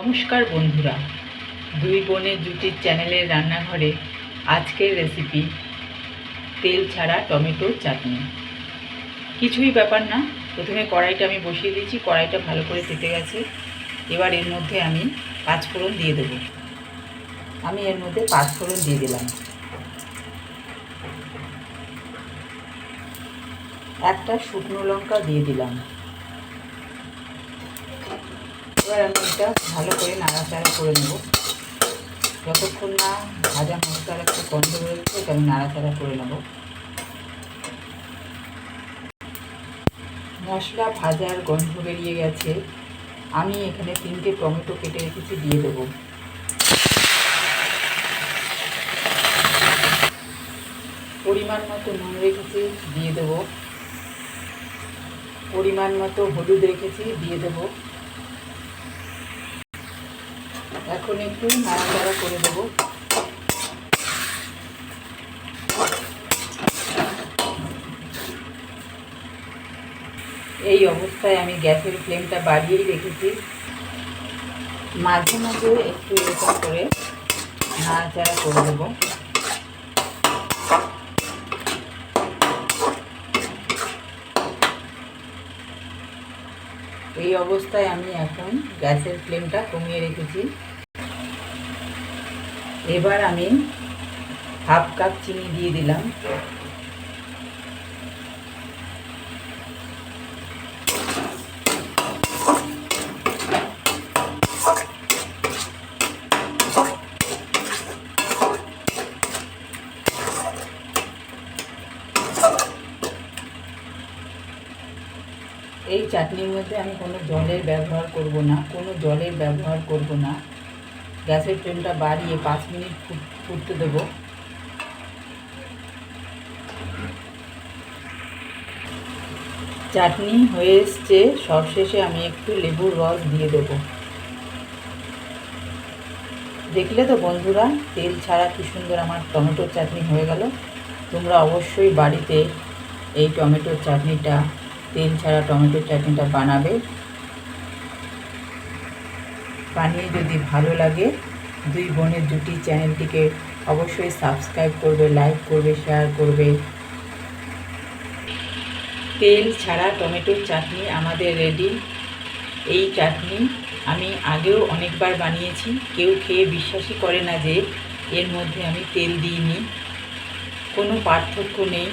নমস্কার বন্ধুরা, দুই বোনের জুটির চ্যানেলের রান্নাঘরে আজকের রেসিপি তেল ছাড়া টমেটো চাটনি। কিছুই ব্যাপার না, প্রথমে কড়াইটা আমি বসিয়ে দিয়েছি, কড়াইটা ভালো করে তেতে গেছে। এবার এর মধ্যে আমি পাঁচফোড়ন দিয়ে দেবো। আমি এর মধ্যে পাঁচফোড়ন দিয়ে দিলাম। একটা শুকনো লঙ্কা দিয়ে দিলাম। এবার আমি এটা ভালো করে নাড়াচাড়া করে নেব। যতক্ষণ না ভাজা মশলার একটা গন্ধ রয়েছে এটা আমি নাড়াচাড়া করে নেব। মশলা ভাজার গন্ধ বেরিয়ে গেছে। আমি এখানে তিনটে টমেটো কেটে রেখেছি, দিয়ে দেবো। পরিমাণ মতো নুন রেখেছি, দিয়ে দেবো। পরিমাণ মতো হলুদ রেখেছি, দিয়ে দেবো। এখন একটু নাড়াচাড়া করে দেবো এই অবস্থায় আমি গ্যাসের ফ্লেমটা বাড়িয়েই রেখেছি। মাঝে মাঝে একটু এরকম করে নাড়াচাড়া করে দেবো এই অবস্থায় আমি এখন গ্যাসের ফ্লেমটা কমিয়ে রেখেছি। এবার আমি হাফ কাপ চিনি দিয়ে দিলাম। এই চাটনির মধ্যে আমি কোনো জলের ব্যবহার করব না, কোনো জলের ব্যবহার করব না। গ্যাসের ফ্লেমটা বাড়িয়ে পাঁচ মিনিট ফুটতে দেবো। চাটনি হয়ে এসছে, সবশেষে আমি একটু লেবুর রস দিয়ে দেব। দেখলে তো বন্ধুরা, তেল ছাড়া কি সুন্দর আমার টমেটোর চাটনি হয়ে গেল। তোমরা অবশ্যই বাড়িতে এই টমেটোর চাটনিটা, তেল ছাড়া টমেটোর চাটনিটা বানাবে। বানিয়ে যদি ভালো লাগে, দুই বোনের জুটি চ্যানেলটিকে অবশ্যই সাবস্ক্রাইব করবে, লাইক করবে, শেয়ার করবে। তেল ছাড়া টমেটোর চাটনি আমাদের রেডি। এই চাটনি আমি আগেও অনেকবার বানিয়েছি। কেউ খেয়ে বিশ্বাসই করে না যে এর মধ্যে আমি তেল দিইনি। কোনো পার্থক্য নেই।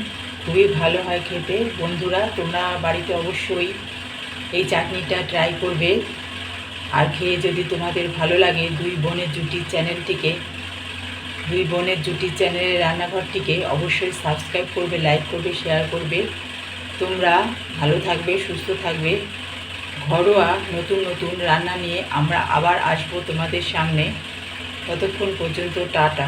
খুবই ভালো হয় খেতে। বন্ধুরা, তোমরা বাড়িতে অবশ্যই এই চাটনিটা ট্রাই করবে। আর খেয়ে যদি তোমাদের ভালো লাগে, দুই বোনের জুটির চ্যানেলটিকে, দুই বোনের জুটির চ্যানেলের রান্নাঘরটিকে অবশ্যই সাবস্ক্রাইব করবে, লাইক করবে, শেয়ার করবে। তোমরা ভালো থাকবে, সুস্থ থাকবে। ঘরোয়া নতুন নতুন রান্না নিয়ে আমরা আবার আসব তোমাদের সামনে। ততক্ষণ পর্যন্ত টাটা।